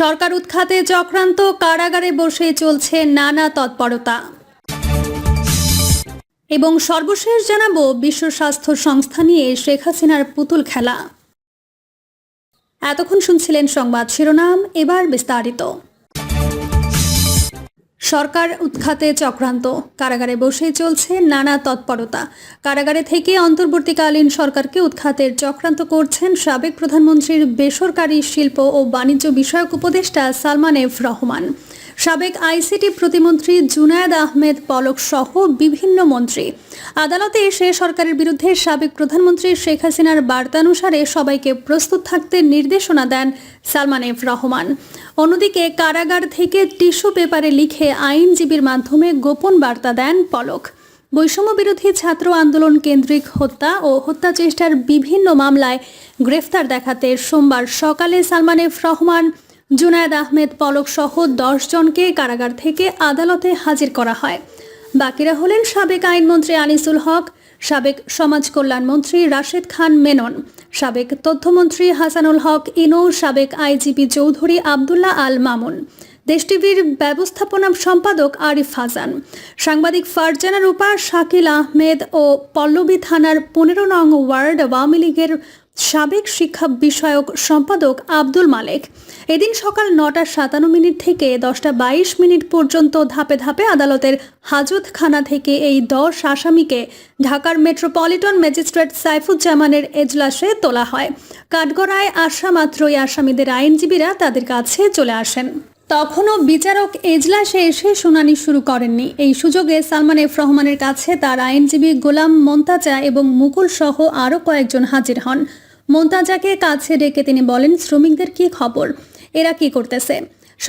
সরকার উৎখাতে চক্রান্ত, কারাগারে বসে চলছে নানা তৎপরতা। এবং সর্বশেষ জানাব বিশ্ব স্বাস্থ্য সংস্থা নিয়ে শেখ হাসিনার পুতুল খেলা। এতক্ষণ শুনছিলেন সংবাদ শিরোনাম, এবার বিস্তারিত। সরকার উৎখাতে চক্রান্ত। কারাগারে বসে চলছে নানা তৎপরতা। কারাগারে থেকে অন্তর্বর্তীকালীন সরকারকে উৎখাতের চক্রান্ত করছেন সাবেক প্রধানমন্ত্রীর বেসরকারি শিল্প ও বাণিজ্য বিষয়ক উপদেষ্টা সালমান এফ রহমান। সাবেক আইসিটি প্রতিমন্ত্রী জুনায়েদ আহমেদ পলক সহ বিভিন্ন মন্ত্রী। আদালতে এসে সরকারের বিরুদ্ধে সাবেক প্রধানমন্ত্রী শেখ হাসিনার বার্তানুসারে সবাইকে প্রস্তুত থাকতে নির্দেশনা দেন সালমান এফ রহমান। অন্যদিকে কারাগার থেকে টিস্যু পেপারে লিখে আইনজীবীর মাধ্যমে গোপন বার্তা দেন পলক। বৈষম্য বিরোধী ছাত্র আন্দোলন কেন্দ্রিক হত্যা ও হত্যা চেষ্টার বিভিন্ন মামলায় গ্রেফতার দেখাতে সোমবার সকালে সালমান এফ রহমান জুনায়েদ আহমেদ পলক সহ জনকে কারাগার থেকে আদালতে হাজির করা হয়। বাকিরা হলেন সাবেক আইনমন্ত্রী আনিসুল হক, সাবেক সমাজ কল্যাণ মন্ত্রী রাশেদ খান মেনন, সাবেক তথ্যমন্ত্রী হাসানুল হক ইনো, সাবেক আইজিপি চৌধুরী আবদুল্লাহ আল মামুন, দেশ টিভির ব্যবস্থাপনা সম্পাদক আরিফ হাসান, সাংবাদিক ফারজানা রূপা, শাকিল আহমেদ ও পল্লবী থানার পনেরো নং ওয়ার্ড আওয়ামী লীগের সাবেক শিক্ষা বিষয়ক সম্পাদক আব্দুল মালেক। এদিন সকাল নটা সাতান্ন মিনিট থেকে দশটা বাইশ মিনিট পর্যন্ত ধাপে ধাপে আদালতের হাজতখানা থেকে এই দশ আসামিকে ঢাকার মেট্রোপলিটন ম্যাজিস্ট্রেট সাইফুজ্জামানের এজলাসে তোলা হয়। কাঠগড়ায় আসা মাত্রই আসামিদের আইনজীবীরা তাদের কাছে চলে আসেন। তখনও বিচারক এজলাসে এসে শুনানি শুরু করেননি। এই সুযোগে সালমান এফ রহমানের কাছে তার আইনজীবী গোলাম মন্তাজা এবং মুকুল সহ আরও কয়েকজন হাজির হন। মন্তাজাকে কাছে ডেকে তিনি বলেন, শ্রমিকদের কি খবর? এরা কি করতেছে?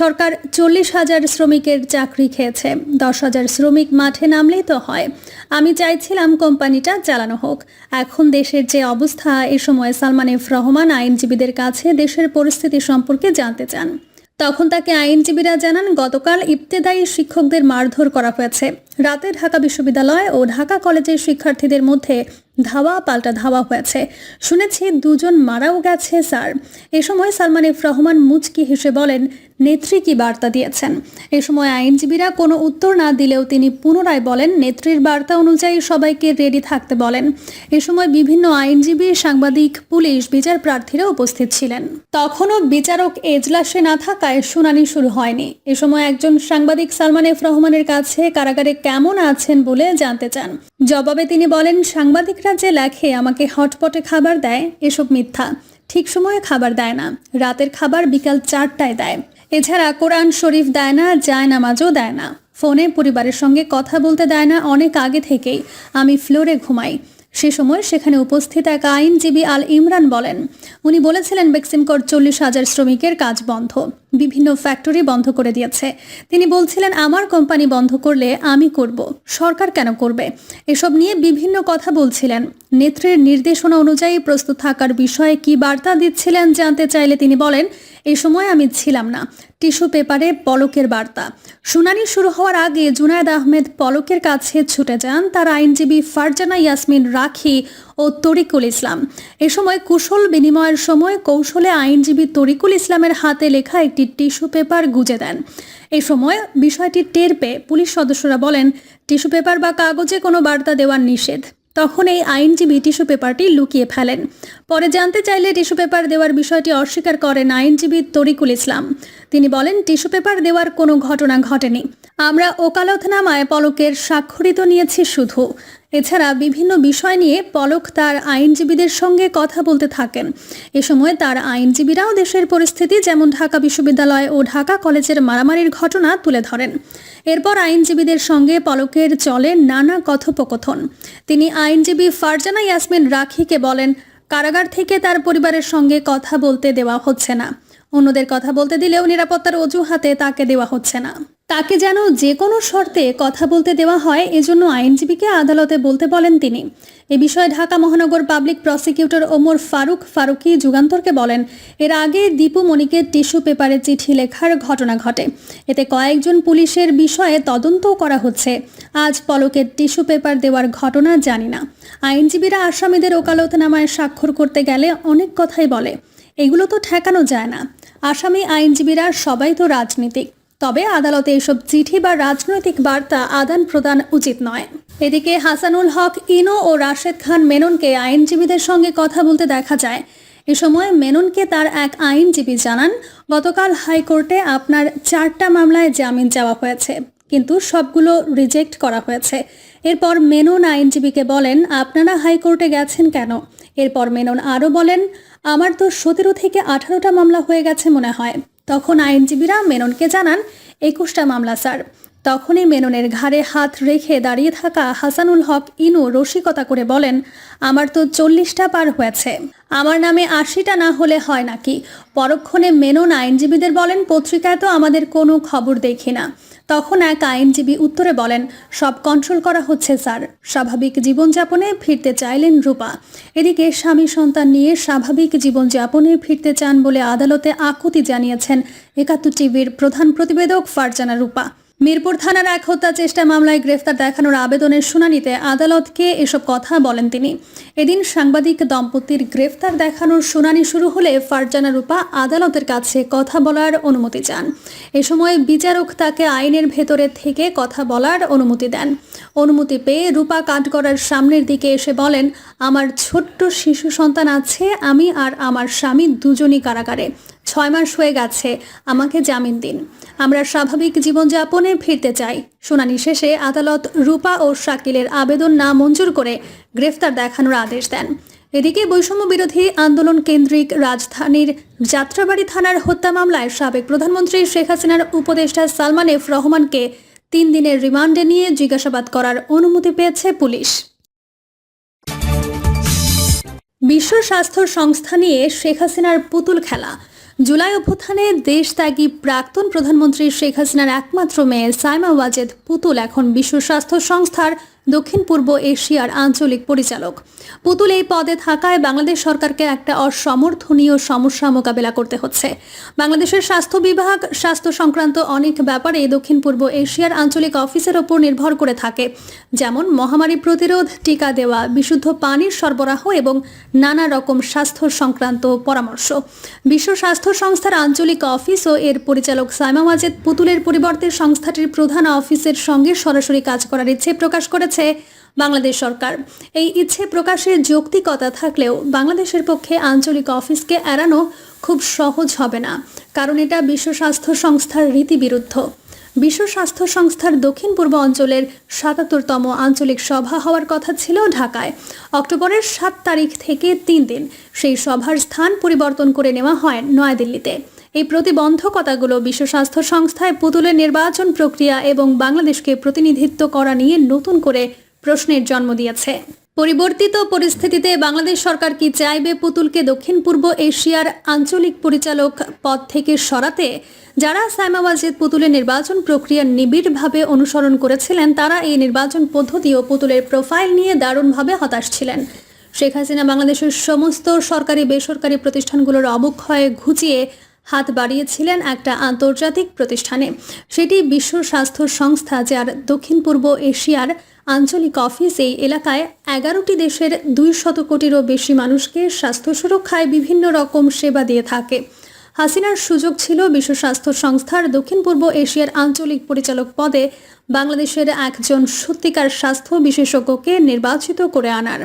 সরকার চল্লিশ হাজার শ্রমিকের চাকরি খেয়েছে। দশ হাজার শ্রমিক মাঠে নামলেই তো হয়। আমি চাইছিলাম কোম্পানিটা চালানো হোক। এখন দেশের যে অবস্থা, এ সময় সালমান এফ রহমান আইনজীবীদের কাছে দেশের পরিস্থিতি সম্পর্কে জানতে চান। তখন তাকে আইনজীবীরা জানান গতকাল ইফতেদায়ী শিক্ষকদের মারধর করা হয়েছে। রাতে ঢাকা বিশ্ববিদ্যালয় ও ঢাকা কলেজের শিক্ষার্থীদের মধ্যে ধাওয়া পাল্টা ধাওয়া হয়েছে। শুনেছি দুজন মারাও গেছে, স্যার। এ সময় সালমান এফ রহমান মুচকি হেসে বলেন, নেত্রী কি বার্তা দিয়েছেন? এ সময় আইনজীবীরা কোনো উত্তর না দিলেও তিনি পুনরায় বলেন, নেত্রীর বার্তা অনুযায়ী সবাইকে রেডি থাকতে বলেন। এ সময় বিভিন্ন আইনজীবী, সাংবাদিক, পুলিশ, বিচার প্রার্থীরা উপস্থিত ছিলেন। তখনও বিচারক এজলাসে না থাকায় শুনানি শুরু হয়নি। এ সময় একজন সাংবাদিক সালমান এফ রহমানের কাছে কারাগারে কেমন আছেন বলে জানতে চান। জবাবে তিনি বলেন, সাংবাদিকরা যে লেখে আমাকে হটপটে খাবার দেয়, এসব মিথ্যা। ঠিক সময়ে খাবার দেয় না, রাতের খাবার বিকাল চারটায় দেয়। এছাড়া কোরআন শরীফ দেয় না যায় নামাজও দেয় না। ফোনে পরিবারের সঙ্গে কথা বলতে দেয় না, অনেক আগে থেকেই আমি ফ্লোরে ঘুমাই। সে সময় সেখানে উপস্থিত এক আইনজীবী আল ইমরান বলেন, উনি বলেছিলেন, বেক্সিমকর চল্লিশ হাজার শ্রমিকের কাজ বন্ধ। বিভিন্ন ফ্যাক্টরি বন্ধ করে দিয়েছে। তিনি বলছিলেন, আমার কোম্পানি বন্ধ করলে আমি করব, সরকার কেন করবে? এসব নিয়ে বিভিন্ন কথা বলছিলেন। নেত্রের নির্দেশনা অনুযায়ী প্রস্তুত থাকার বিষয়ে কি বার্তা দিচ্ছিলেন জানতে চাইলে তিনি বলেন, এ সময় আমি ছিলাম না। টিস্যু পেপারে পলকের বার্তা। শুনানি শুরু হওয়ার আগে জুনায়দ আহমেদ পলকের কাছে ছুটে যান তার আইনজীবী ফারজানা ইয়াসমিন রাখি ও তরিকুল ইসলাম। এ সময় কুশল বিনিময়ের সময় কৌশলে আইনজীবী তরিকুল ইসলামের হাতে লেখা একটি টিস্যু পেপার গুজে দেন। এ সময় বিষয়টি টের পেয়ে পুলিশ সদস্যরা বলেন, টিস্যু পেপার বা কাগজে কোনো বার্তা দেওয়ার নিষেধ। তখন এই আইনজীবী টিস্যু পেপারটি লুকিয়ে ফেলেন। পরে জানতে চাইলে টিস্যু পেপার দেওয়ার বিষয়টি অস্বীকার করেন আইনজীবী তরিকুল ইসলাম। তিনি বলেন, টিস্যু পেপার দেওয়ার কোনো ঘটনা ঘটেনি। আমরা ওকালতনামায় পলকের স্বাক্ষরিত নিয়েছি শুধু। এছাড়া বিভিন্ন বিষয় নিয়ে পলক তার আইনজীবীদের সঙ্গে কথা বলতে থাকেন। এ সময় তার আইনজীবীরাও দেশের পরিস্থিতি, যেমন ঢাকা বিশ্ববিদ্যালয় ও ঢাকা কলেজের মারামারির ঘটনা, তুলে ধরেন। এরপর আইনজীবীদের সঙ্গে পলকের চলে নানা কথোপকথন। তিনি আইনজীবী ফারজানা ইয়াসমিন রাখিকে বলেন, কারাগার থেকে তার পরিবারের সঙ্গে কথা বলতে দেওয়া হচ্ছে না। অন্যদের কথা বলতে দিলেও নিরাপত্তার অজুহাতে তাকে দেওয়া হচ্ছে না। তাকে যেন যে কোনো শর্তে কথা বলতে দেওয়া হয়, এজন্য আইনজীবীকে আদালতে বলতে বলেন তিনি। এ বিষয়ে ঢাকা মহানগর পাবলিক প্রসিকিউটর ওমর ফারুক ফারুকি যুগান্তরকে বলেন, এর আগে দীপু মণিকে টিস্যু পেপারে চিঠি লেখার ঘটনা ঘটে। এতে কয়েকজন পুলিশের বিষয়ে তদন্তও করা হচ্ছে। আজ পলকের টিস্যু পেপার দেওয়ার ঘটনা জানি না। আইনজীবীরা আসামিদের ওকালতনামায় স্বাক্ষর করতে গেলে অনেক কথাই বলে। এগুলো তো ঠেকানো যায় না। আসামি আইনজীবীরা সবাই তো রাজনীতিক। তবে আদালতে এসব চিঠি বা রাজনৈতিক বার্তা আদান প্রদান উচিত নয়। এদিকে হাসানুল হক, ইনো ও রাশেদ খান মেননকে আইনজীবীদের সঙ্গে কথা বলতে দেখা যায়। এ সময় মেননকে তার এক আইনজীবী জানান, গতকাল হাইকোর্টে আপনার চারটা মামলায় জামিন চাওয়া হয়েছে, কিন্তু সবগুলো রিজেক্ট করা হয়েছে। এরপর মেনন আইনজীবীকে বলেন, আপনারা হাইকোর্টে গেছেন কেন? এরপর মেনন আরও বলেন, আমার তো সতেরো থেকে আঠারোটা মামলা হয়ে গেছে মনে হয়। তখন আইনজীবীরা মেননকে জানান, একুশটা মামলা, স্যার। তখনই মেননের ঘাড়ে হাত রেখে দাঁড়িয়ে থাকা হাসানুল হক ইনু রসিকতা করে বলেন, আমার তো চল্লিশটা পার হয়েছে। আমার নামে আশিটা না হলে হয় নাকি? পরক্ষণে মেনন আইনজীবীদের বলেন, পত্রিকায় তো আমাদের কোনো খবর দেখি না। তখন এক আইনজীবী উত্তরে বলেন, সব কন্ট্রোল করা হচ্ছে, স্যার। স্বাভাবিক জীবনযাপনে ফিরতে চাইলেন রূপা। এদিকে স্বামী সন্তান নিয়ে স্বাভাবিক জীবনযাপনে ফিরতে চান বলে আদালতে আকুতি জানিয়েছেন একাত্তর টিভির প্রধান প্রতিবেদক ফারজানা রূপা। মিরপুর থানার এক হত্যা চেষ্টা মামলায় গ্রেফতার দেখানোর আবেদনের শুনানিতে আদালতকে এসব কথা বলেন তিনি। এদিন সাংবাদিক দম্পতির গ্রেফতার দেখানোর শুনানি শুরু হলে ফারজানা রূপা আদালতের কাছে কথা বলার অনুমতি চান। এ সময় বিচারক তাকে আইনের ভেতরে থেকে কথা বলার অনুমতি দেন। অনুমতি পেয়ে রূপা কাঠগড়ার সামনের দিকে এসে বলেন, আমার ছোট্ট শিশু সন্তান আছে, আমি আর আমার স্বামী দুজনই কারাগারে। ছয় মাস হয়ে গেছে, আমাকে জামিন দিন। আমরা স্বাভাবিক জীবনযাপনে ফিরতে চাই। শুনানি শেষে আদালত রূপা ও শাকিলের আবেদন না মঞ্জুর করে গ্রেফতার দেখানোর আদেশ দেন। এদিকে বৈষম্য বিরোধী আন্দোলন কেন্দ্রিক রাজধানীর যাত্রাবাড়ি থানার হত্যা মামলায় সাবেক প্রধানমন্ত্রী শেখ হাসিনার উপদেষ্টা সালমান এফ রহমানকে তিন দিনের রিমান্ডে নিয়ে জিজ্ঞাসাবাদ করার অনুমতি পেয়েছে পুলিশ। বিশ্ব স্বাস্থ্য সংস্থা নিয়ে শেখ হাসিনার পুতুল খেলা। জুলাই অভ্যুত্থানে দেশ ত্যাগী প্রাক্তন প্রধানমন্ত্রী শেখ হাসিনার একমাত্র মেয়ে সাইমা ওয়াজেদ পুতুল এখন বিশ্ব স্বাস্থ্য সংস্থার দক্ষিণ পূর্ব এশিয়ার আঞ্চলিক পরিচালক। পুতুল এই পদে থাকায় বাংলাদেশ সরকারকে একটা অসমর্থনীয় সমস্যা মোকাবেলা করতে হচ্ছে। বাংলাদেশের স্বাস্থ্য বিভাগ, স্বাস্থ্য সংক্রান্ত অনেক ব্যাপারে দক্ষিণ পূর্ব এশিয়ার আঞ্চলিক অফিসের ওপর নির্ভর করে থাকে। যেমন, মহামারী প্রতিরোধ, টিকা দেওয়া, বিশুদ্ধ পানির সরবরাহ এবং নানা রকম স্বাস্থ্য সংক্রান্ত পরামর্শ। বিশ্ব স্বাস্থ্য সংস্থার আঞ্চলিক অফিস ও এর পরিচালক সাইমা মাজেদ পুতুলের পরিবর্তে সংস্থাটির প্রধান অফিসের সঙ্গে সরাসরি কাজ করার ইচ্ছে প্রকাশ করেছে বাংলাদেশ সরকার। এই ইচ্ছে প্রকাশের যৌক্তিকতা থাকলেও বাংলাদেশের পক্ষে আঞ্চলিক অফিসকে এড়ানো খুব সহজ হবে না, কারণ এটা বিশ্ব স্বাস্থ্য সংস্থার রীতিবিরুদ্ধ। বিশ্ব স্বাস্থ্য সংস্থার দক্ষিণ পূর্ব অঞ্চলের সাতাত্তরতম আঞ্চলিক সভা হওয়ার কথা ছিল ঢাকায়। অক্টোবরের সাত তারিখ থেকে তিন দিন। সেই সভার স্থান পরিবর্তন করে নেওয়া হয় নয়াদিল্লিতে। এই প্রতিবন্ধকতাগুলো বিশ্ব স্বাস্থ্য সংস্থায় পুতুলের নির্বাচন প্রক্রিয়া এবং বাংলাদেশকে প্রতিনিধিত্ব করা নিয়ে নতুন করে প্রশ্নের জন্ম দিয়েছে। পরিবর্তিত পরিস্থিতিতে বাংলাদেশ সরকার কি চাইবে পুতুলকে দক্ষিণ পূর্ব এশিয়ার আঞ্চলিক পরিচালক পদ থেকে সরাতে? যারা সাইমা ওয়াজিদ পুতুলের নির্বাচন প্রক্রিয়া নিবিড়ভাবে অনুসরণ করেছিলেন, তারা এই নির্বাচন পদ্ধতি ও পুতুলের প্রোফাইল নিয়ে দারুণভাবে হতাশ ছিলেন। শেখ হাসিনা বাংলাদেশের সমস্ত সরকারি বেসরকারি প্রতিষ্ঠানগুলোর অবক্ষয়ে ঘুচিয়ে হাত বাড়িয়েছিলেন একটা আন্তর্জাতিক প্রতিষ্ঠানে। সেটি বিশ্ব স্বাস্থ্য সংস্থা, যার দক্ষিণ পূর্ব এশিয়ার আঞ্চলিক অফিস এই এলাকায় এগারোটি দেশের দুই শত কোটিরও বেশি মানুষকে স্বাস্থ্য সুরক্ষায় বিভিন্ন রকম সেবা দিয়ে থাকে। হাসিনার সুযোগ ছিল বিশ্ব স্বাস্থ্য সংস্থার দক্ষিণ পূর্ব এশিয়ার আঞ্চলিক পরিচালক পদে বাংলাদেশের একজন সত্যিকার স্বাস্থ্য বিশেষজ্ঞকে নির্বাচিত করে আনার।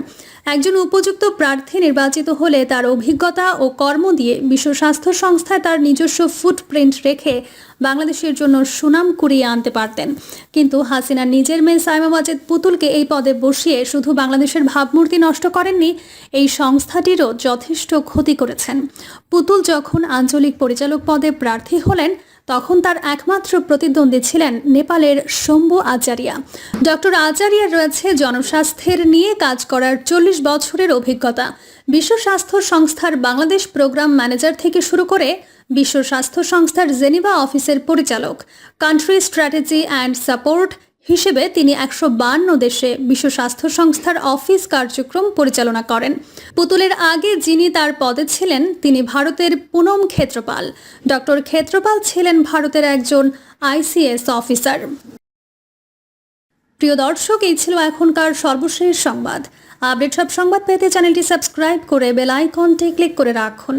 একজন উপযুক্ত প্রার্থী নির্বাচিত হলে তার অভিজ্ঞতা ও কর্ম দিয়ে বিশ্ব স্বাস্থ্য সংস্থায় তার নিজস্ব ফুটপ্রিন্ট রেখে বাংলাদেশের জন্য সুনাম কুড়িয়ে আনতে পারতেন। কিন্তু হাসিনা নিজের মেয়ে সাইমা ওয়াজেদ পুতুলকে এই পদে বসিয়ে শুধু বাংলাদেশের ভাবমূর্তি নষ্ট করেননি, এই সংস্থাটিরও যথেষ্ট ক্ষতি করেছেন। পুতুল যখন আঞ্চলিক পরিচালক পদে প্রার্থী হলেন তখন তার একমাত্র প্রতিদ্বন্দ্বী ছিলেন নেপালের শম্ভু আচারিয়া। ডক্টর আচারিয়ার রয়েছে জনস্বাস্থ্যের নিয়ে কাজ করার চল্লিশ বছরের অভিজ্ঞতা। বিশ্ব স্বাস্থ্য সংস্থার বাংলাদেশ প্রোগ্রাম ম্যানেজার থেকে শুরু করে বিশ্ব স্বাস্থ্য সংস্থার জেনিভা অফিসের পরিচালক। কান্ট্রি স্ট্র্যাটেজি অ্যান্ড সাপোর্ট হিসেবে তিনি একশো বান্ন দেশে বিশ্ব স্বাস্থ্য সংস্থার অফিস কার্যক্রম পরিচালনা করেন। পুতুলের আগে যিনি তার পদে ছিলেন, তিনি ভারতের পুনম ক্ষেত্রপাল। ডক্টর ক্ষেত্রপাল ছিলেন ভারতের একজন আইসিএস অফিসার। প্রিয় দর্শক, এই ছিল এখনকার সর্বশেষ সংবাদ। আপডেট সব সংবাদ পেতে চ্যানেলটি সাবস্ক্রাইব করে বেল আইকনটি ক্লিক করে রাখুন।